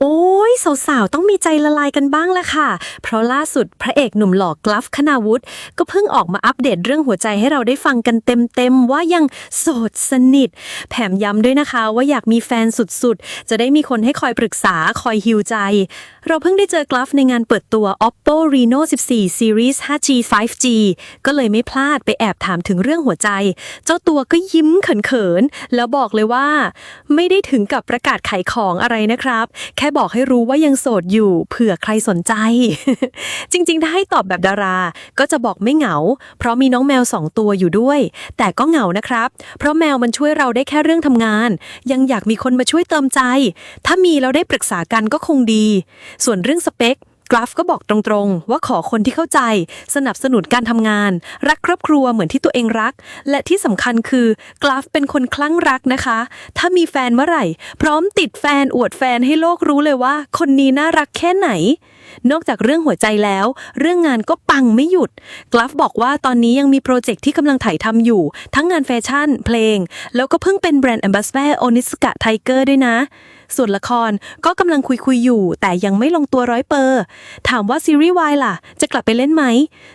โอ้ย สาวๆ ต้องมีใจละลายกันบ้างละค่ะ เพราะล่าสุดพระเอกหนุ่มหล่อกลัฟคณาวุฒิก็เพิ่งออกมาอัปเดตเรื่องหัวใจให้เราได้ฟังกันเต็มๆ ว่ายังโสดสนิท แถมย้ำด้วยนะคะว่าอยากมีแฟนสุดๆ จะได้มีคนให้คอยปรึกษาคอยฮิวใจ เราเพิ่งได้เจอกลัฟในงานเปิดตัว Oppo Reno 14 Series 5G 5G ก็เลยไม่พลาดไปแอบถามถึงเรื่องหัวใจ เจ้าตัวก็ยิ้มเขินๆ แล้วบอกเลยว่า ไม่ได้ถึงกับประกาศขายของอะไรนะครับ แค่บอกให้รู้ว่ายังโสดอยู่เผื่อใครสนใจ จริงๆ ถ้าให้ตอบแบบดารา ก็จะบอกไม่เหงา เพราะมีน้องแมวสองตัวอยู่ด้วย แต่ก็เหงานะครับ เพราะแมวมันช่วยเราได้แค่เรื่องทำงาน ยังอยากมีคนมาช่วยเติมใจ ถ้ามีแล้วได้ปรึกษากันก็คงดี ส่วนเรื่องสเปค กราฟก็บอกตรงๆ ว่าขอคนที่เข้าใจ สนับสนุนการทำงาน รักครอบครัวเหมือนที่ตัวเองรัก และที่สำคัญคือกราฟเป็นคนคลั่งรักนะคะ ถ้ามีแฟนเมื่อไหร่ พร้อมติดแฟนอวดแฟนให้โลกรู้เลยว่า คนนี้น่ารักแค่ไหน นอกจากเรื่องหัวใจแล้ว เรื่องงานก็ปังไม่หยุดกราฟบอกว่าตอนนี้ยังมีโปรเจกต์ที่กำลังถ่ายทำอยู่ ทั้งงานแฟชั่น เพลง แล้วก็เพิ่งเป็นแบรนด์แอมบาสเดอร์โอนิสกะไทเกอร์ด้วยนะ ส่วนละครก็กำลังคุยคุยอยู่ แต่ยังไม่ลงตัวร้อยเปอร์ถามว่าซีรีส์วายล่ะ จะกลับไปเล่นไหม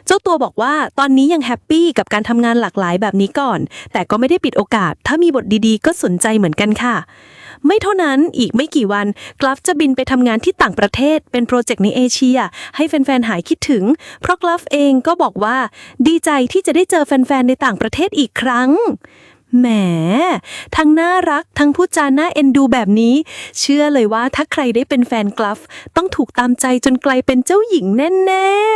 เจ้าตัวบอกว่าตอนนี้ยังแฮปปี้กับการทำงานหลากหลายแบบนี้ก่อน แต่ก็ไม่ได้ปิดโอกาส ถ้ามีบทดีๆ ก็สนใจเหมือนกันค่ะ ไม่เท่านั้นอีกไม่กี่วันกราฟจะบินไปทำงานที่ต่างประเทศเป็นโปรเจกต์ในเอเชีย ให้แฟนๆหายคิดถึง เพราะกราฟเองก็บอกว่า ดีใจที่จะได้เจอแฟนๆในต่างประเทศอีกครั้งแหม ทั้งน่ารัก ทั้งพูดจาน่าเอ็นดูแบบนี้ เชื่อเลยว่าถ้าใครได้เป็นแฟนกราฟต้องถูกตามใจจนกลายเป็นเจ้าหญิงแน่ ๆ